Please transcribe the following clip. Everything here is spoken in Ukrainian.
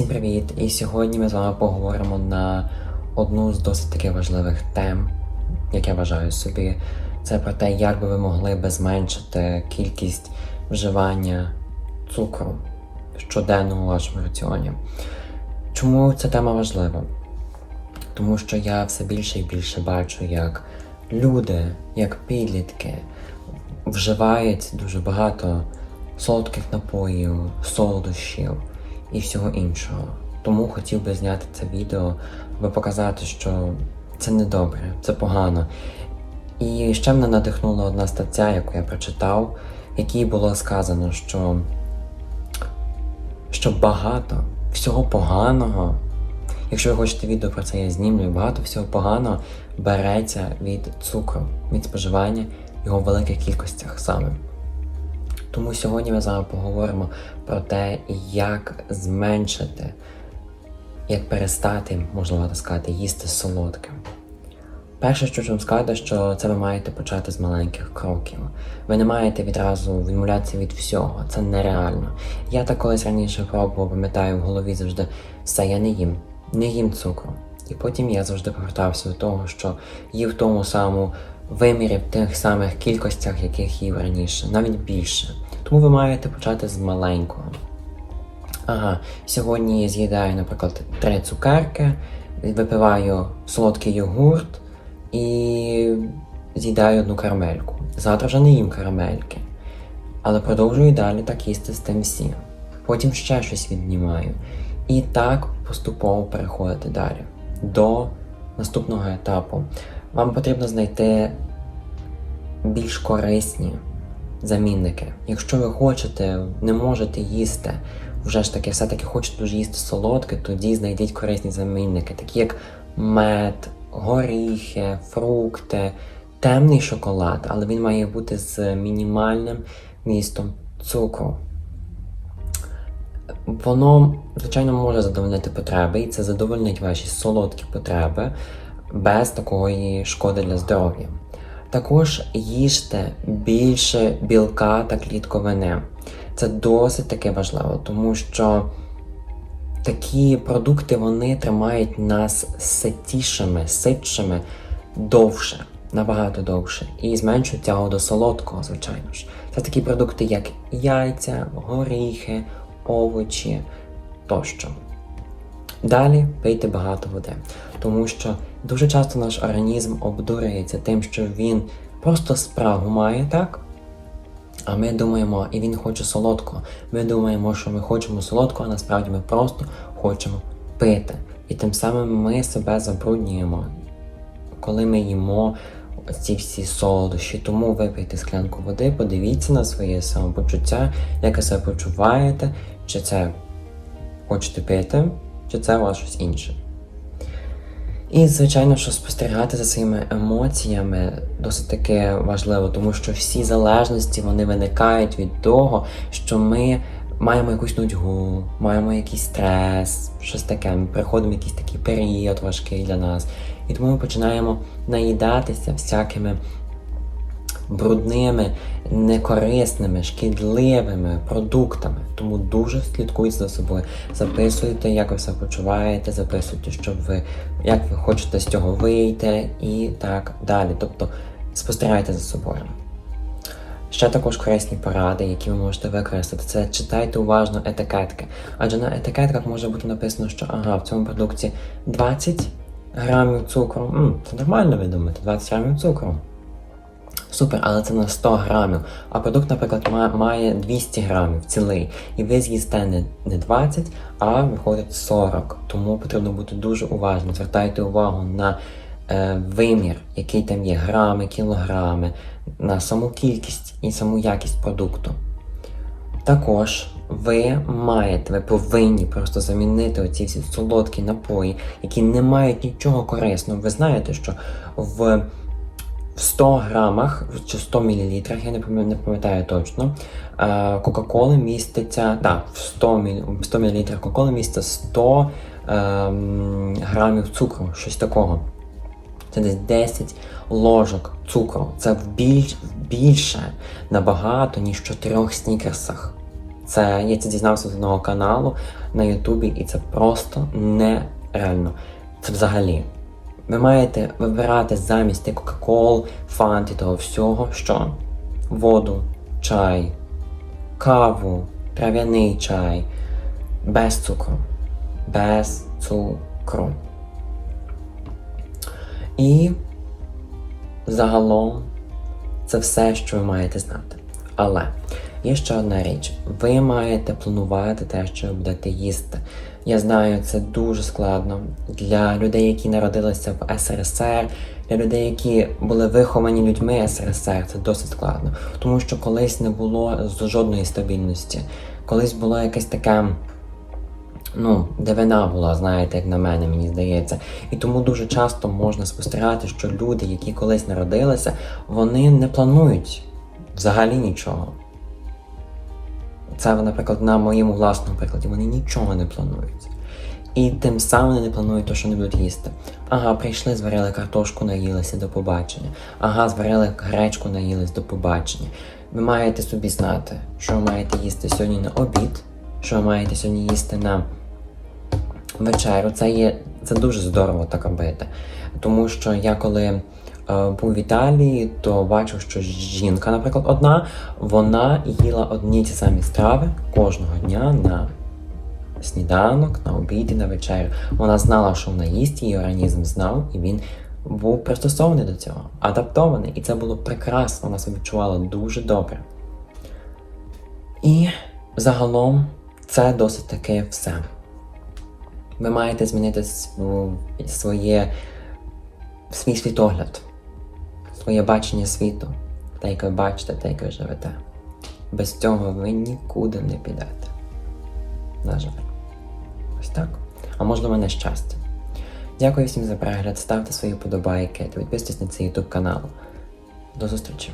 Всім привіт! І сьогодні ми з вами поговоримо на одну з досить таки важливих тем, як я вважаю собі. Це про те, як би ви могли би зменшити кількість вживання цукру щоденно у вашому раціоні. Чому ця тема важлива? Тому що я все більше і більше бачу, як люди, як підлітки, вживають дуже багато солодких напоїв, солодощів і всього іншого. Тому хотів би зняти це відео, аби показати, що це не добре, це погано. І ще мене надихнула одна стаття, яку я прочитав, в якій було сказано, що, що багато всього поганого, якщо ви хочете відео про це, я знімлю, багато всього поганого береться від цукру, від споживання його в великих кількостях саме. Тому сьогодні ми з вами поговоримо про те, як зменшити, як перестати, можна так сказати, їсти солодке. Перше, що вам сказати, що це ви маєте почати з маленьких кроків. Ви не маєте відразу відмовлятися від всього, це нереально. Я так колись раніше пробував, пам'ятаю, в голові завжди все, я не їм, не їм цукру. І потім я завжди повертався до того, що їв тому самому вимірі, в тих самих кількостях, яких їв раніше, навіть більше. Тому ви маєте почати з маленького. Ага, сьогодні я з'їдаю, наприклад, три цукерки, випиваю солодкий йогурт і з'їдаю одну карамельку. Завтра вже не їм карамельки. Але продовжую далі так їсти з тим всім. Потім ще щось віднімаю. І так поступово переходити далі. До наступного етапу. Вам потрібно знайти більш корисні замінники. Якщо ви хочете, не можете їсти, вже ж таки, все-таки хочете дуже їсти солодке, тоді знайдіть корисні замінники, такі як мед, горіхи, фрукти, темний шоколад, але він має бути з мінімальним містом цукру. Воно, звичайно, може задовольнити потреби, і це задовольнить ваші солодкі потреби без такої шкоди для здоров'я. Також їжте більше білка та клітковини. Це досить таки важливо, тому що такі продукти вони тримають нас ситішими, ситшими довше, набагато довше, і зменшують тягу до солодкого, звичайно ж. Це такі продукти, як яйця, горіхи, овочі тощо. Далі пийте багато води, тому що дуже часто наш організм обдурюється тим, що він просто спрагу має так. А ми думаємо, і він хоче солодкого. Ми думаємо, що ми хочемо солодкого, а насправді ми просто хочемо пити. І тим самим ми себе забруднюємо, коли ми їмо ці всі солодощі. Тому випийте склянку води, подивіться на своє самопочуття, як ви себе почуваєте, чи це хочете пити, чи це у вас щось інше. І, звичайно, що спостерігати за своїми емоціями досить таки важливо, тому що всі залежності вони виникають від того, що ми маємо якусь нудьгу, маємо якийсь стрес, щось таке. Ми приходимо в якийсь такий період важкий для нас. І тому ми починаємо наїдатися всякими брудними, некорисними, шкідливими продуктами. Тому дуже слідкуйте за собою. Записуйте, як ви себе почуваєте, записуйте, що ви, як ви хочете з цього вийти і так далі. Тобто спостерігайте за собою. Ще також корисні поради, які ви можете використати, це читайте уважно етикетки. Адже на етикетках може бути написано, що ага, в цьому продукті 20 грамів цукру. М, це нормально ви думаєте, 20 грамів цукру. Супер, але це на 100 грамів. А продукт, наприклад, має 200 грамів цілий. І ви з'їсте не, не 20, а виходить 40. Тому потрібно бути дуже уважним. Звертайте увагу на е, вимір, який там є, грами, кілограми, на саму кількість і саму якість продукту. Також ви маєте, ви повинні просто замінити оці всі солодкі напої, які не мають нічого корисного. Ви знаєте, що в в 100 грамах чи 100 мл, я не пам'ятаю, точно, е, Кока-Коли міститься, да, в 100 мл, 100 мл Кока-Коли міститься 100 ем, грамів цукру, щось такого. Це десь 10 ложок цукру. Це більш, більше набагато, ніж в 4 снікерсах. Це я це дізнався з одного каналу на Ютубі, і це просто нереально. Це взагалі. Ви маєте вибирати замість Кока-Кол, фант і того всього, що воду, чай, каву, трав'яний чай, без цукру. Без цукру. І загалом це все, що ви маєте знати. Але є ще одна річ: ви маєте планувати те, що ви будете їсти. Я знаю, це дуже складно для людей, які народилися в СРСР, для людей, які були виховані людьми СРСР, це досить складно. Тому що колись не було жодної стабільності. Колись було якесь таке ну, дивина була, знаєте, як на мене, мені здається. І тому дуже часто можна спостерігати, що люди, які колись народилися, вони не планують взагалі нічого. Це, наприклад, на моєму власному прикладі, вони нічого не планують. І тим самим не планують те, що не будуть їсти. Ага, прийшли, зварили картошку, наїлися до побачення. Ага, зварили гречку, наїлись до побачення. Ви маєте собі знати, що ви маєте їсти сьогодні на обід, що ви маєте сьогодні їсти на вечерю. Це є це дуже здорово так робити. Тому що я коли був в Італії, то бачив, що жінка, наприклад, одна, вона їла одні ті самі страви кожного дня на сніданок, на обід і на вечерю. Вона знала, що вона їсть, її організм знав, і він був пристосований до цього, адаптований. І це було прекрасно, вона себе відчувала дуже добре. І загалом це досить таки все. Ви маєте змінити своє, свій світогляд, своє бачення світу, те, яке ви бачите, те, яке живете. Без цього ви нікуди не підете. На жаль. Ось так. А можливо, на щастя. Дякую всім за перегляд. Ставте свої подобайки та підписуйтесь на цей YouTube канал. До зустрічі!